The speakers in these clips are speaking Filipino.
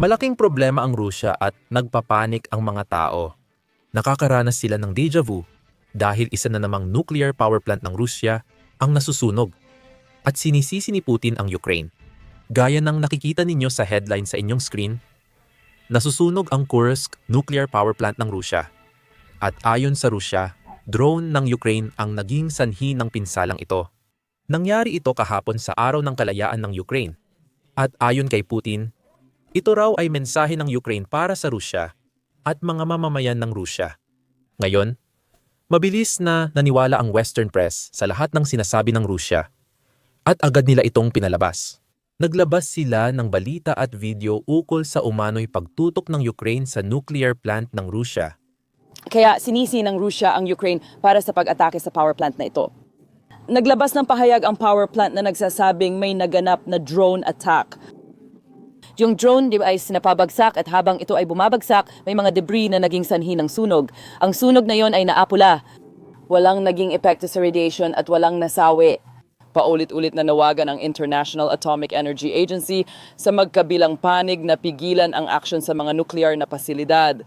Malaking problema ang Rusya at nagpapanik ang mga tao. Nakakaranas sila ng deja vu dahil isa na namang nuclear power plant ng Rusya ang nasusunog at sinisisi ni Putin ang Ukraine. Gaya ng nakikita ninyo sa headline sa inyong screen, nasusunog ang Kursk nuclear power plant ng Rusya. At ayon sa Rusya, drone ng Ukraine ang naging sanhi ng pinsalang ito. Nangyari ito kahapon sa araw ng kalayaan ng Ukraine. At ayon kay Putin, ito raw ay mensahe ng Ukraine para sa Rusya at mga mamamayan ng Rusya. Ngayon, mabilis na naniwala ang Western press sa lahat ng sinasabi ng Rusya at agad nila itong pinalabas. Naglabas sila ng balita at video ukol sa umano'y pagtutok ng Ukraine sa nuclear plant ng Rusya. Kaya sinisi ng Rusya ang Ukraine para sa pag-atake sa power plant na ito. Naglabas ng pahayag ang power plant na nagsasabing may naganap na drone attack. Yung drone di ba, ay sinapabagsak at habang ito ay bumabagsak, may mga debris na naging sanhi ng sunog. Ang sunog na yon ay naapula. Walang naging epekto sa radiation at walang nasawi. Paulit-ulit na nawagan ang International Atomic Energy Agency sa magkabilang panig na pigilan ang aksyon sa mga nuklear na pasilidad.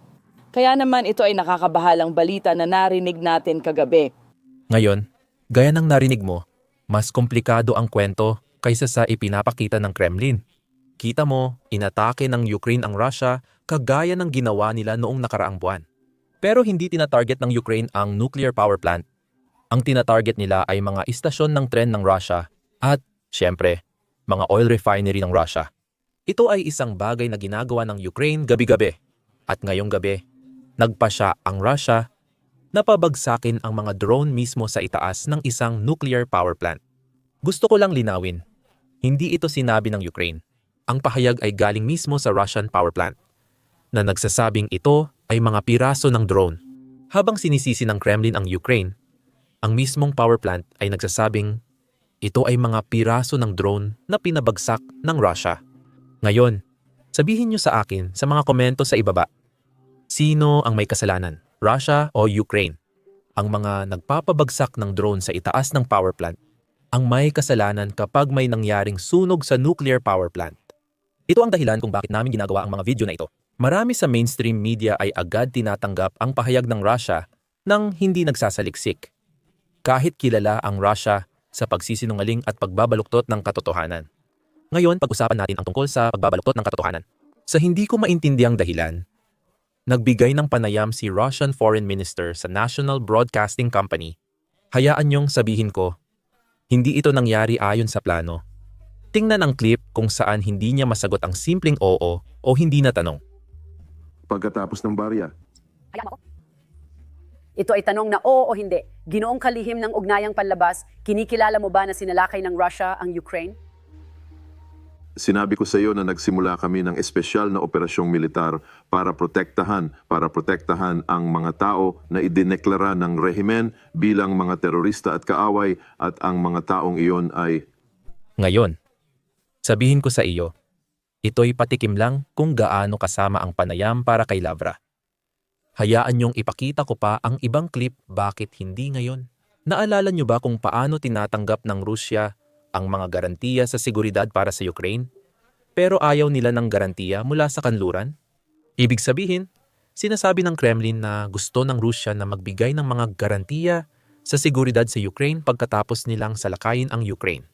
Kaya naman ito ay nakakabahalang balita na narinig natin kagabi. Ngayon, gaya ng narinig mo, mas komplikado ang kwento kaysa sa ipinapakita ng Kremlin. Kita mo, inatake ng Ukraine ang Russia kagaya ng ginawa nila noong nakaraang buwan. Pero hindi tinatarget ng Ukraine ang nuclear power plant. Ang tinatarget nila ay mga istasyon ng tren ng Russia at, syempre, mga oil refinery ng Russia. Ito ay isang bagay na ginagawa ng Ukraine gabi-gabi. At ngayong gabi, nagpasya ang Russia na pabagsakin ang mga drone mismo sa itaas ng isang nuclear power plant. Gusto ko lang linawin, hindi ito sinabi ng Ukraine. Ang pahayag ay galing mismo sa Russian power plant na nagsasabing ito ay mga piraso ng drone. Habang sinisisi ng Kremlin ang Ukraine, ang mismong power plant ay nagsasabing ito ay mga piraso ng drone na pinabagsak ng Russia. Ngayon, sabihin niyo sa akin sa mga komento sa ibaba, sino ang may kasalanan, Russia o Ukraine? Ang mga nagpapabagsak ng drone sa itaas ng power plant ang may kasalanan kapag may nangyaring sunog sa nuclear power plant. Ito ang dahilan kung bakit namin ginagawa ang mga video na ito. Marami sa mainstream media ay agad tinatanggap ang pahayag ng Russia nang hindi nagsasaliksik. Kahit kilala ang Russia sa pagsisinungaling at pagbabaluktot ng katotohanan. Ngayon, pag-usapan natin ang tungkol sa pagbabaluktot ng katotohanan. Sa hindi ko maintindiang dahilan, nagbigay ng panayam si Russian Foreign Minister sa National Broadcasting Company. Hayaan niyong sabihin ko, hindi ito nangyari ayon sa plano. Tingnan ang clip kung saan hindi niya masagot ang simpleng oo o hindi na tanong. pagkatapos ng barya. Ito ay tanong na oo o hindi. Ginoong kalihim ng ugnayang panlabas, kinikilala mo ba na sinalakay ng Russia ang Ukraine? Sinabi ko sa iyo na nagsimula kami ng espesyal na operasyong militar para protektahan, para protektahan ang mga tao na idineklara ng rehimen bilang mga terorista at kaaway at ang mga taong iyon ay Ngayon, sabihin ko sa iyo, ito'y patikim lang kung gaano kasama ang panayam para kay Lavra. Hayaan niyong ipakita ko pa ang ibang clip bakit hindi ngayon. Naalala niyo ba kung paano tinatanggap ng Rusya ang mga garantiya sa seguridad para sa Ukraine? Pero ayaw nila ng garantiya mula sa kanluran? Ibig sabihin, sinasabi ng Kremlin na gusto ng Rusya na magbigay ng mga garantiya sa seguridad sa Ukraine pagkatapos nilang salakayin ang Ukraine.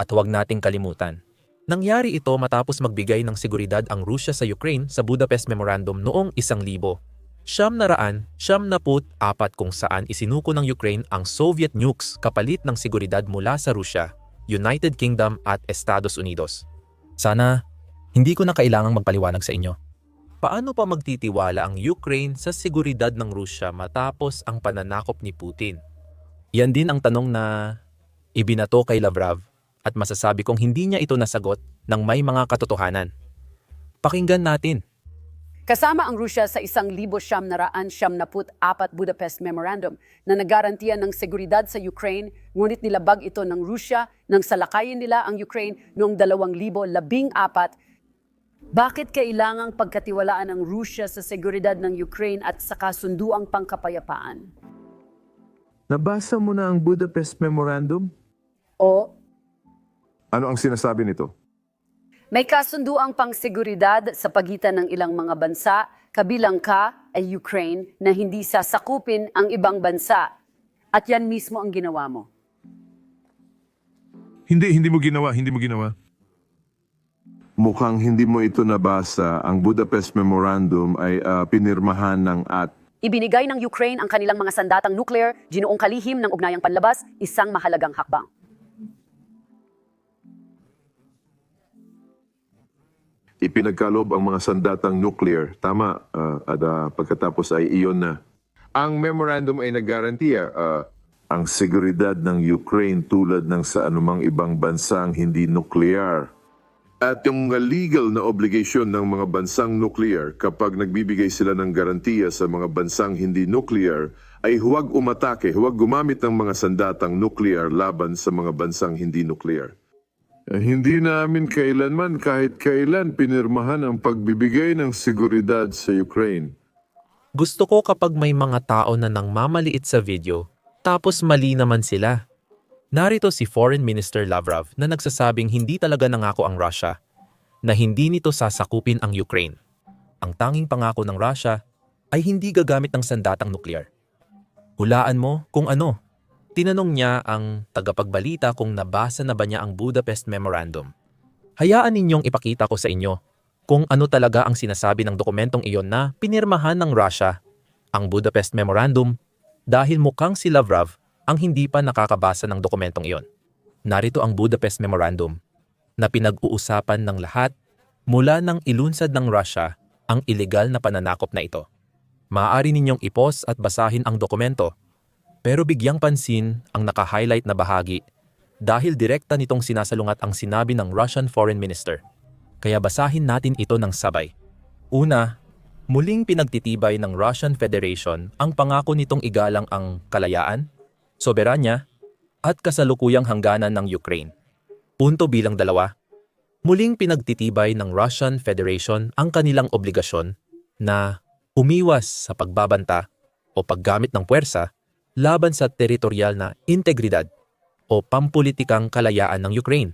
At huwag nating kalimutan, nangyari ito matapos magbigay ng seguridad ang Rusya sa Ukraine sa Budapest Memorandum noong isang libo. Siyam na raan, siyam na put apat kung saan isinuko ng Ukraine ang Soviet nukes kapalit ng seguridad mula sa Rusya, United Kingdom at Estados Unidos. Sana, hindi ko na kailangang magpaliwanag sa inyo. Paano pa magtitiwala ang Ukraine sa seguridad ng Rusya matapos ang pananakop ni Putin? Yan din ang tanong na ibinato kay Lavrov at masasabi kong hindi niya ito nasagot ng may mga katotohanan. Pakinggan natin. Kasama ang Russia sa isang libo siyam na raan siyam na put apat Budapest Memorandum na nagarantiya ng seguridad sa Ukraine, ngunit nilabag ito ng Russia nang salakayin nila ang Ukraine noong dalawang libo labing apat. Bakit kailangang pagkatiwalaan ng Russia sa seguridad ng Ukraine at sa kasunduang pangkapayapaan? Nabasa mo na ang Budapest Memorandum? O Ano ang sinasabi nito? May kasunduang pangseguridad sa pagitan ng ilang mga bansa, kabilang ka ay Ukraine, na hindi sasakupin ang ibang bansa. At yan mismo ang ginawa mo. Hindi, hindi mo ginawa, hindi mo ginawa. Mukhang hindi mo ito nabasa. Ang Budapest Memorandum ay ah, pinirmahan ng at Ibinigay ng Ukraine ang kanilang mga sandatang nuclear, ginoong kalihim ng ugnayang panlabas, isang mahalagang hakbang. Ipinagkalob ang mga sandatang nuclear. Tama, ah, at ah, pagkatapos ay iyon na. Ang memorandum ay naggarantiya ah, ang seguridad ng Ukraine tulad ng sa anumang ibang bansang hindi nuklear. At yung legal na obligation ng mga bansang nuclear kapag nagbibigay sila ng garantiya sa mga bansang hindi nuclear ay huwag umatake, huwag gumamit ng mga sandatang nuclear laban sa mga bansang hindi nuclear. Eh, Hindi namin kailanman kahit kailan pinirmahan ang pagbibigay ng seguridad sa Ukraine. Gusto ko kapag may mga tao na nang mamaliit sa video, tapos mali naman sila. Narito si Foreign Minister Lavrov na nagsasabing hindi talaga nangako ang Russia, na hindi nito sasakupin ang Ukraine. Ang tanging pangako ng Russia ay hindi gagamit ng sandatang nuklear. Hulaan mo kung ano. Tinanong niya ang tagapagbalita kung nabasa na ba niya ang Budapest Memorandum. Hayaan ninyong ipakita ko sa inyo kung ano talaga ang sinasabi ng dokumentong iyon na pinirmahan ng Russia, ang Budapest Memorandum, dahil mukhang si Lavrov ang hindi pa nakakabasa ng dokumentong iyon. Narito ang Budapest Memorandum na pinag-uusapan ng lahat mula nang ilunsad ng Russia ang ilegal na pananakop na ito. Maaari ninyong ipos at basahin ang dokumento, pero bigyang pansin ang naka-highlight na bahagi dahil direkta nitong sinasalungat ang sinabi ng Russian Foreign Minister. Kaya basahin natin ito ng sabay. Una, muling pinagtitibay ng Russian Federation ang pangako nitong igalang ang kalayaan, soberanya, at kasalukuyang hangganan ng Ukraine. Punto bilang dalawa, muling pinagtitibay ng Russian Federation ang kanilang obligasyon na umiwas sa pagbabanta o paggamit ng puwersa laban sa teritorial na integridad o pampulitikang kalayaan ng Ukraine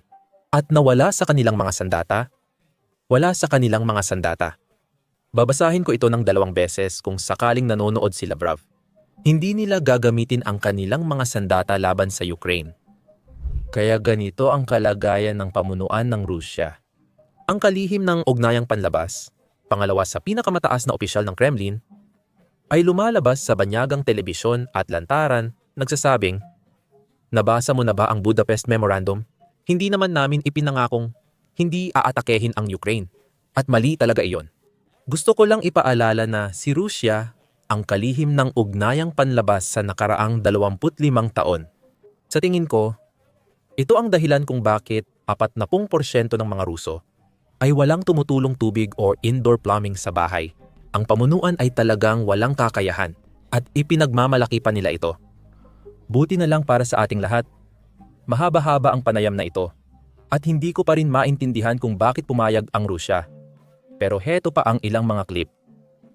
at nawala sa kanilang mga sandata, wala sa kanilang mga sandata. Babasahin ko ito ng dalawang beses kung sakaling nanonood si Lavrov. Hindi nila gagamitin ang kanilang mga sandata laban sa Ukraine. Kaya ganito ang kalagayan ng pamunuan ng Rusya. Ang kalihim ng ugnayang panlabas, pangalawa sa pinakamataas na opisyal ng Kremlin, ay lumalabas sa banyagang telebisyon at lantaran nagsasabing, Nabasa mo na ba ang Budapest Memorandum? Hindi naman namin ipinangakong hindi aatakehin ang Ukraine. At mali talaga iyon. Gusto ko lang ipaalala na si Rusya ang kalihim ng ugnayang panlabas sa nakaraang 25 taon. Sa tingin ko, ito ang dahilan kung bakit 40% ng mga Ruso ay walang tumutulong tubig or indoor plumbing sa bahay. Ang pamunuan ay talagang walang kakayahan at ipinagmamalaki pa nila ito. Buti na lang para sa ating lahat. Mahaba-haba ang panayam na ito at hindi ko pa rin maintindihan kung bakit pumayag ang Rusya. Pero heto pa ang ilang mga clip.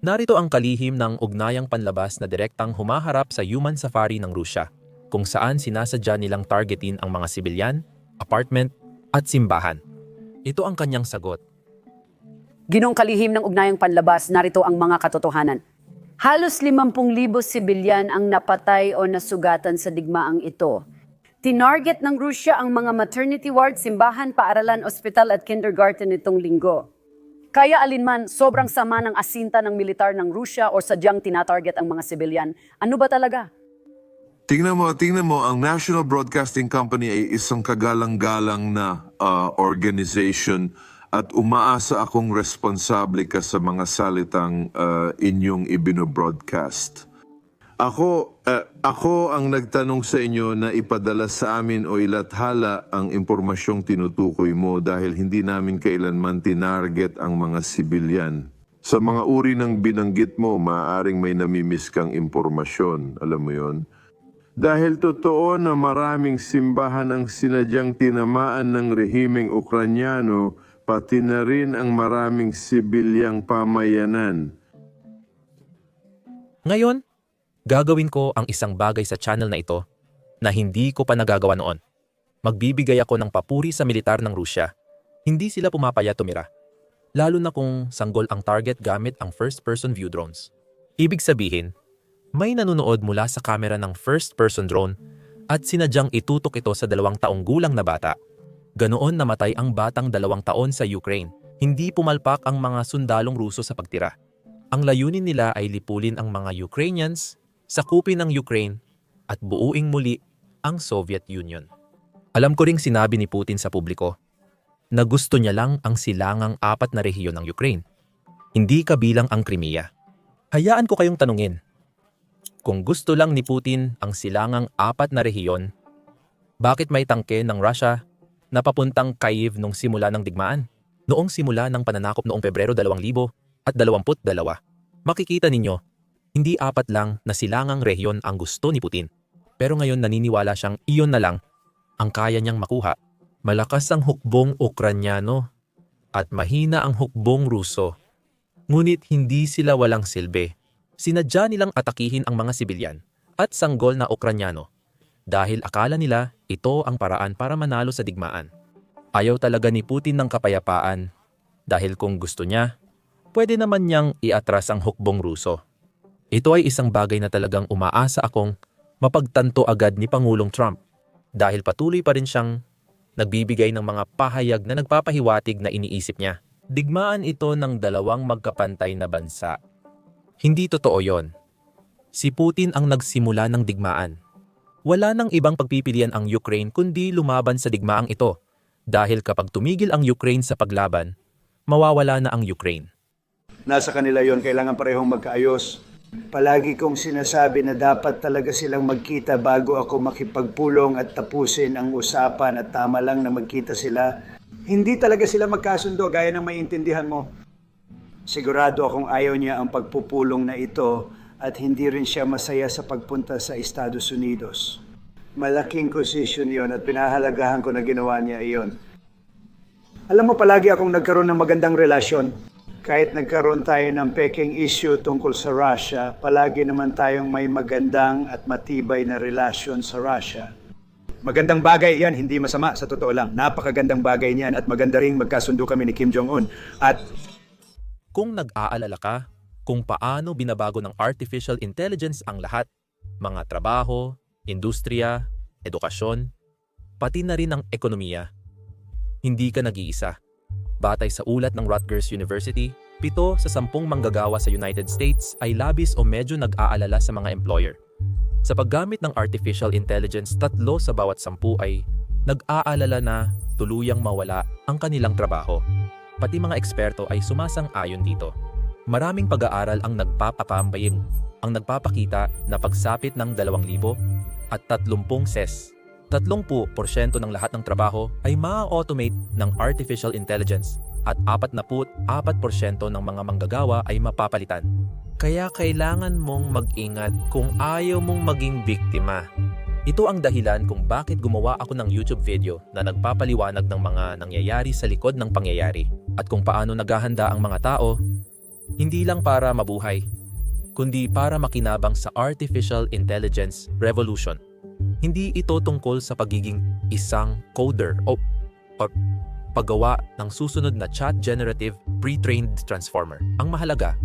Narito ang kalihim ng ugnayang panlabas na direktang humaharap sa human safari ng Rusya, kung saan sinasadya nilang targetin ang mga sibilyan, apartment, at simbahan. Ito ang kanyang sagot. Ginong kalihim ng ugnayang panlabas, narito ang mga katotohanan. Halos 50,000 sibilyan ang napatay o nasugatan sa digmaang ito. Tinarget ng Rusya ang mga maternity ward, simbahan, paaralan, ospital at kindergarten nitong linggo. Kaya alinman, sobrang sama ng asinta ng militar ng Rusya o sadyang tinatarget ang mga sibilyan. Ano ba talaga? Tingnan mo, tingnan mo, ang National Broadcasting Company ay isang kagalang-galang na ah, organization at umaasa akong responsable ka sa mga salitang ah, inyong ibino-broadcast. Ako, ah, ako ang nagtanong sa inyo na ipadala sa amin o ilathala ang impormasyong tinutukoy mo dahil hindi namin kailanman tinarget ang mga sibilyan. Sa mga uri ng binanggit mo, maaaring may namimiss kang impormasyon. Alam mo yon? Dahil totoo na maraming simbahan ang sinadyang tinamaan ng rehimeng Ukranyano, pati na rin ang maraming sibilyang pamayanan. Ngayon, gagawin ko ang isang bagay sa channel na ito na hindi ko pa nagagawa noon. Magbibigay ako ng papuri sa militar ng Rusya Hindi sila pumapaya tumira. Lalo na kung sanggol ang target gamit ang first-person view drones. Ibig sabihin, may nanonood mula sa kamera ng first-person drone at sinadyang itutok ito sa dalawang taong gulang na bata. Ganoon namatay ang batang dalawang taon sa Ukraine. Hindi pumalpak ang mga sundalong Ruso sa pagtira. Ang layunin nila ay lipulin ang mga Ukrainians, sakupin ang Ukraine, at buuing muli ang Soviet Union. Alam ko ring sinabi ni Putin sa publiko na gusto niya lang ang silangang apat na rehiyon ng Ukraine. Hindi kabilang ang Crimea. Hayaan ko kayong tanungin. Kung gusto lang ni Putin ang silangang apat na rehiyon, bakit may tangke ng Russia na papuntang Kyiv nung simula ng digmaan? Noong simula ng pananakop noong Pebrero 2022, makikita ninyo, hindi apat lang na silangang rehiyon ang gusto ni Putin. Pero ngayon naniniwala siyang iyon na lang ang kaya niyang makuha. Malakas ang hukbong Ukranyano at mahina ang hukbong Ruso. Ngunit hindi sila walang silbi. Sinadya nilang atakihin ang mga sibilyan at sanggol na Ukranyano dahil akala nila ito ang paraan para manalo sa digmaan. Ayaw talaga ni Putin ng kapayapaan dahil kung gusto niya, pwede naman niyang iatras ang hukbong Ruso. Ito ay isang bagay na talagang umaasa akong mapagtanto agad ni Pangulong Trump dahil patuloy pa rin siyang nagbibigay ng mga pahayag na nagpapahiwatig na iniisip niya. Digmaan ito ng dalawang magkapantay na bansa. Hindi totoo yon. Si Putin ang nagsimula ng digmaan. Wala nang ibang pagpipilian ang Ukraine kundi lumaban sa digmaang ito dahil kapag tumigil ang Ukraine sa paglaban, mawawala na ang Ukraine. nasa kanila yon kailangan parehong magkaayos. Palagi kong sinasabi na dapat talaga silang magkita bago ako makipagpulong at tapusin ang usapan at tama lang na magkita sila. Hindi talaga sila magkasundo gaya ng maintindihan mo. Sigurado akong ayaw niya ang pagpupulong na ito at hindi rin siya masaya sa pagpunta sa Estados Unidos. Malaking position yon at pinahalagahan ko na ginawa niya iyon. Alam mo, palagi akong nagkaroon ng magandang relasyon. Kahit nagkaroon tayo ng peking issue tungkol sa Russia, palagi naman tayong may magandang at matibay na relasyon sa Russia. Magandang bagay yan, hindi masama sa totoo lang. Napakagandang bagay niyan at maganda ring magkasundo kami ni Kim Jong-un. At Kung nag-aalala ka kung paano binabago ng artificial intelligence ang lahat, mga trabaho, industriya, edukasyon, pati na rin ang ekonomiya, hindi ka nag-iisa. Batay sa ulat ng Rutgers University, pito sa sampung manggagawa sa United States ay labis o medyo nag-aalala sa mga employer. Sa paggamit ng artificial intelligence, tatlo sa bawat sampu ay nag-aalala na tuluyang mawala ang kanilang trabaho. Pati mga eksperto ay sumasang-ayon dito. Maraming pag-aaral ang nagpapakambayin, ang nagpapakita na pagsapit ng 2,000 at 30 ses 30% ng lahat ng trabaho ay ma-automate ng artificial intelligence at 44% ng mga manggagawa ay mapapalitan. Kaya kailangan mong mag-ingat kung ayaw mong maging biktima. Ito ang dahilan kung bakit gumawa ako ng YouTube video na nagpapaliwanag ng mga nangyayari sa likod ng pangyayari at kung paano naghahanda ang mga tao, hindi lang para mabuhay, kundi para makinabang sa artificial intelligence revolution. Hindi ito tungkol sa pagiging isang coder o, o paggawa ng susunod na chat generative pre-trained transformer. Ang mahalaga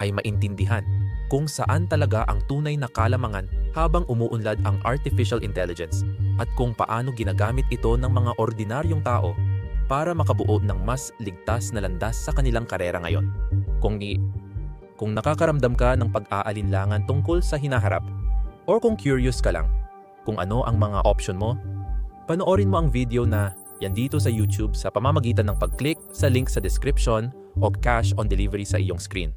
ay maintindihan kung saan talaga ang tunay na kalamangan habang umuunlad ang artificial intelligence at kung paano ginagamit ito ng mga ordinaryong tao para makabuo ng mas ligtas na landas sa kanilang karera ngayon. Kung ni kung nakakaramdam ka ng pag-aalinlangan tungkol sa hinaharap or kung curious ka lang kung ano ang mga option mo, panoorin mo ang video na yan dito sa YouTube sa pamamagitan ng pag-click sa link sa description o cash on delivery sa iyong screen.